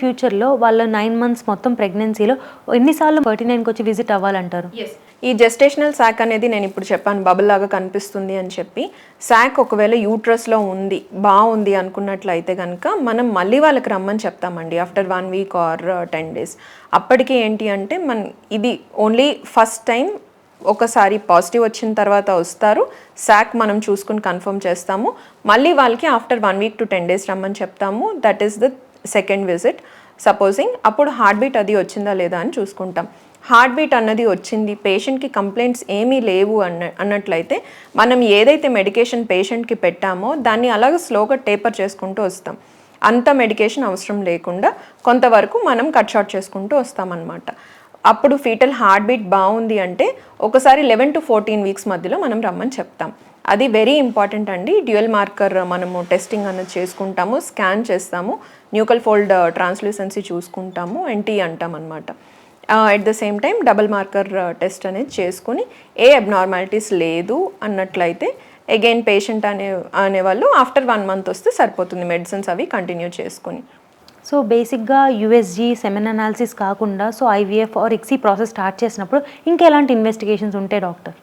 ఫ్యూచర్లో వాళ్ళ nine months మొత్తం ప్రెగ్నెన్సీలో ఎన్నిసార్లు థర్టీ నైన్కి వచ్చి విజిట్ అవ్వాలంటారు? ఈ జెస్టేషనల్ శాక్ అనేది నేను ఇప్పుడు చెప్పాను బబుల్ లాగా కనిపిస్తుంది అని చెప్పి. శాక్ ఒకవేళ యూట్రస్లో ఉంది బాగుంది అనుకున్నట్లయితే కనుక మనం మళ్ళీ వాళ్ళకి రమ్మని చెప్తామండి after one week or ten days అప్పటికి ఏంటి అంటే మన ఇది ఓన్లీ ఫస్ట్ టైం ఒకసారి పాజిటివ్ వచ్చిన తర్వాత వస్తారు. శాక్ మనం చూసుకుని కన్ఫర్మ్ చేస్తాము. మళ్ళీ వాళ్ళకి after one week to ten days రమ్మని చెప్తాము. That is the second visit supposing అప్పుడు హార్ట్ బీట్ అది వచ్చిందా లేదా అని చూసుకుంటాం. హార్ట్ బీట్ అన్నది వచ్చింది పేషెంట్కి కంప్లైంట్స్ ఏమీ లేవు అన్న అన్నట్లయితే మనం ఏదైతే మెడికేషన్ పేషెంట్కి పెట్టామో దాన్ని అలాగ స్లోగా టేపర్ చేసుకుంటూ వస్తాం. అంత మెడికేషన్ అవసరం లేకుండా కొంతవరకు మనం కట్ షార్ట్ చేసుకుంటూ వస్తామన్నమాట. అప్పుడు ఫీటల్ హార్ట్ బీట్ బాగుంది అంటే ఒకసారి లెవెన్ టు ఫోర్టీన్ వీక్స్ మధ్యలో మనం రమ్మని చెప్తాం. అది వెరీ ఇంపార్టెంట్ అండి. డ్యూయల్ మార్కర్ మనము టెస్టింగ్ అన్నది చేసుకుంటాము స్కాన్ చేస్తాము. న్యూకల్ ఫోల్డ్ ట్రాన్స్లూసెన్సీ చూసుకుంటాము ఎన్టీ అంటాం అనమాట at the same time double marker test అనేది చేసుకుని ఏ అబ్నార్మాలిటీస్ లేదు అన్నట్లయితే అగైన్ పేషెంట్ అనే అనేవాళ్ళు ఆఫ్టర్ వన్ మంత్ వస్తే సరిపోతుంది మెడిసిన్స్ అవి కంటిన్యూ చేసుకొని. సో బేసిక్గా యూఎస్జీ సెమెన్ అనాలిసిస్ కాకుండా so IVF or ICSI process start చేసినప్పుడు ఇంకా ఎలాంటి ఇన్వెస్టిగేషన్స్ ఉంటాయి డాక్టర్?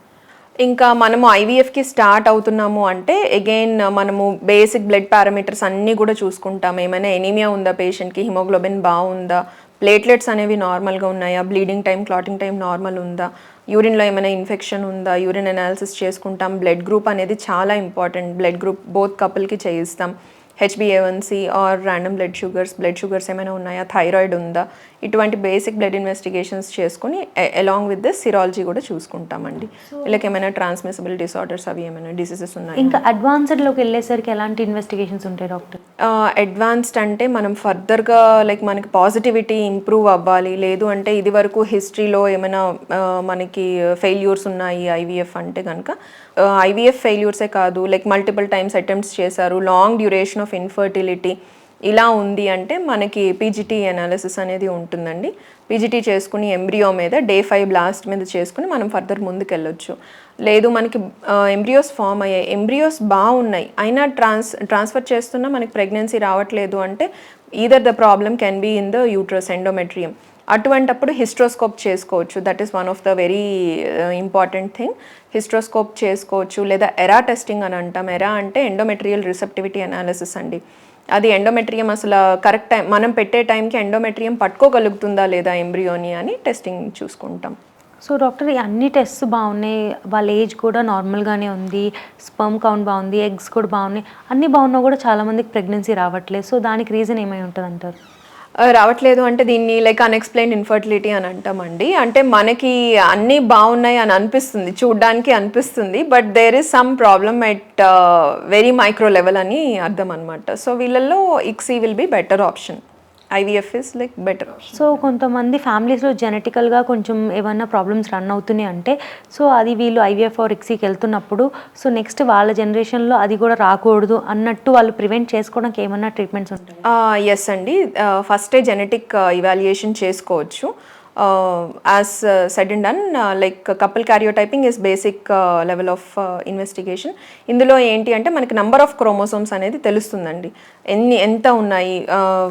ఇంకా మనము ఐవీఎఫ్కి స్టార్ట్ అవుతున్నాము అంటే అగైన్ మనము బేసిక్ బ్లడ్ పారామీటర్స్ అన్నీ కూడా చూసుకుంటాం. ఏమైనా ఎనీమియా ఉందా పేషెంట్కి హిమోగ్లోబిన్ బాగుందా? ప్లేట్లెట్స్ అనేవి నార్మల్గా ఉన్నాయా? Bleeding time clotting time normal ఉందా? యూరిన్లో ఏమైనా ఇన్ఫెక్షన్ ఉందా? యూరిన్ అనాలిసిస్ చేసుకుంటాం. బ్లడ్ గ్రూప్ అనేది చాలా ఇంపార్టెంట్ బ్లడ్ గ్రూప్ బోత్ కపుల్కి చేయిస్తాం. H B A one C or random blood sugars blood sugars ఏమైనా ఉన్నాయా? థైరాయిడ్ ఉందా? ఇటువంటి బేసిక్ బ్లడ్ ఇన్వెస్టిగేషన్స్ చేసుకుని అలాంగ్ విత్ ద సిరాలజీ కూడా చూసుకుంటామండి. వీళ్ళకి ఏమైనా ట్రాన్స్మిసిబుల్ డిసార్డర్స్ అవి ఏమైనా డిసీజెస్ ఉన్నాయి? ఇంకా అడ్వాన్స్డ్లోకి వెళ్ళేసరికి ఎలాంటి ఇన్వెస్టిగేషన్స్ ఉంటాయి డాక్టర్? అడ్వాన్స్డ్ అంటే మనం ఫర్దర్గా లైక్ మనకి పాజిటివిటీ ఇంప్రూవ్ అవ్వాలి. లేదు అంటే ఇది వరకు హిస్టరీలో ఏమైనా మనకి ఫెయిల్యూర్స్ ఉన్నాయి ఐవీఎఫ్ అంటే కనుక ఐవీఎఫ్ ఫెయిల్యూర్సే కాదు లైక్ మల్టిపుల్ టైమ్స్ అటెంప్ట్స్ చేశారు లాంగ్ డ్యూరేషన్ ఆఫ్ ఇన్ఫర్టిలిటీ ఇలా ఉంది అంటే మనకి పీజీటీ అనాలిసిస్ అనేది ఉంటుందండి. పీజీటీ చేసుకుని ఎంబ్రియో మీద డే ఫైవ్ బ్లాస్ట్ మీద చేసుకుని మనం ఫర్దర్ ముందుకెళ్ళొచ్చు. లేదు మనకి ఎంబ్రియోస్ ఫామ్ అయ్యాయి. ఎంబ్రియోస్ బాగున్నాయి. అయినా ట్రాన్స్ ట్రాన్స్ఫర్ చేస్తున్నా మనకి ప్రెగ్నెన్సీ రావట్లేదు అంటే either the problem can be in the uterus endometrium అటువంటప్పుడు హిస్ట్రోస్కోప్ చేసుకోవచ్చు. That is one of the very important thing hysteroscope చేసుకోవచ్చు. లేదా ఎరా టెస్టింగ్ అని అంటాం. ఎరా అంటే ఎండోమెట్రియల్ రిసెప్టివిటీ అనాలిసిస్ అండి. అది ఎండోమెట్రియం అసలు uh, కరెక్ట్ టైం మనం పెట్టే టైంకి ఎండోమెట్రియం పట్టుకోగలుగుతుందా లేదా ఎంబ్రియోని అని టెస్టింగ్ చూసుకుంటాం. సో డాక్టర్ ఈ అన్ని టెస్ట్ బాగున్నాయి. వాళ్ళ ఏజ్ కూడా నార్మల్గానే ఉంది. స్పర్మ్ కౌంట్ బాగుంది. ఎగ్స్ కూడా బాగున్నాయి. అన్ని బాగున్నా కూడా చాలామందికి ప్రెగ్నెన్సీ రావట్లేదు. సో దానికి రీజన్ ఏమై ఉంటుంది అంటారు రావట్లేదు అంటే దీన్ని లైక్ అన్ఎక్స్ప్లెయిన్ ఇన్ఫర్టిలిటీ అని అంటామండి. అంటే మనకి అన్నీ బాగున్నాయి అని అనిపిస్తుంది చూడ్డానికి అనిపిస్తుంది but there is some problem at very micro level అని అర్థం అనమాట సో వీళ్ళల్లో ICSI will be better option IVF is like better so కొంతమంది ఫ్యామిలీస్లో జెనెటికల్గా కొంచెం ఏమన్నా ప్రాబ్లమ్స్ రన్ అవుతున్నాయి అంటే సో అది వీళ్ళు ఐవీఎఫ్ ఆర్ ఎక్సీకి వెళ్తున్నప్పుడు సో నెక్స్ట్ వాళ్ళ జనరేషన్లో అది కూడా రాకూడదు అన్నట్టు వాళ్ళు ప్రివెంట్ చేసుకోవడానికి ఏమన్నా ట్రీట్మెంట్స్ ఉంటాయి? ఎస్ అండి. ఫస్టే జెనెటిక్ ఇవాల్యుయేషన్ చేసుకోవచ్చు. As said and couple like couple basic uh, basic level of investigation ఇందులో ఏంటి అంటే మనకి నంబర్ ఆఫ్ క్రోమోసోమ్స్ అనేది తెలుస్తుందండి ఎన్ని ఎంత ఉన్నాయి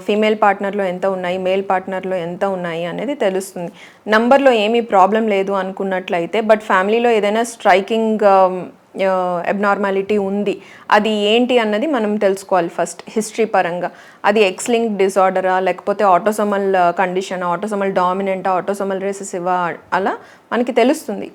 ఫీమేల్ పార్ట్నర్లో ఎంత ఉన్నాయి మేల్ పార్ట్నర్లో ఎంత ఉన్నాయి అనేది తెలుస్తుంది నంబర్లో ఏమీ ప్రాబ్లం లేదు అనుకున్నట్లయితే బట్ ఫ్యామిలీలో ఏదైనా స్ట్రైకింగ్ అబ్నార్మాలిటీ ఉంది. అది ఏంటి అన్నది మనం తెలుసుకోవాలి ఫస్ట్ హిస్టరీ పరంగా. అది ఎక్స్లింక్ డిజార్డరా లేకపోతే ఆటోసోమల్ కండిషన్ ఆటోసోమల్ డామినెంటా ఆటోసోమల్ రెసెసివా అలా మనకి తెలుస్తుంది.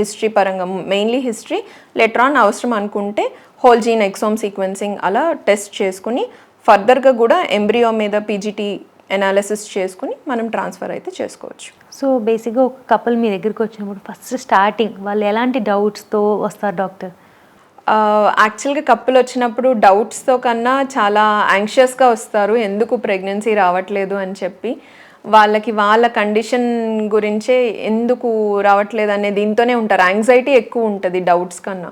హిస్టరీ పరంగా మెయిన్లీ హిస్టరీ లెటర్ ఆన్ అవసరం అనుకుంటే హోల్ జీన్ ఎక్సోమ్ సీక్వెన్సింగ్ అలా టెస్ట్ చేసుకుని ఫర్దర్గా కూడా ఎంబ్రియో మీద పీజీటీ అనాలిసిస్ చేసుకుని మనం ట్రాన్స్ఫర్ అయితే చేసుకోవచ్చు. సో బేసిక్గా ఒక కపుల్ మీ దగ్గరికి వచ్చినప్పుడు ఫస్ట్ స్టార్టింగ్ వాళ్ళు ఎలాంటి డౌట్స్తో వస్తారు డాక్టర్ యాక్చువల్గా కప్పులు వచ్చినప్పుడు డౌట్స్తో కన్నా చాలా యాంగ్షియస్గా వస్తారు. ఎందుకు ప్రెగ్నెన్సీ రావట్లేదు అని చెప్పి వాళ్ళకి వాళ్ళ కండిషన్ గురించే ఎందుకు రావట్లేదు అనే దీంతోనే ఉంటారు. యాంగ్జైటీ ఎక్కువ ఉంటుంది డౌట్స్ కన్నా.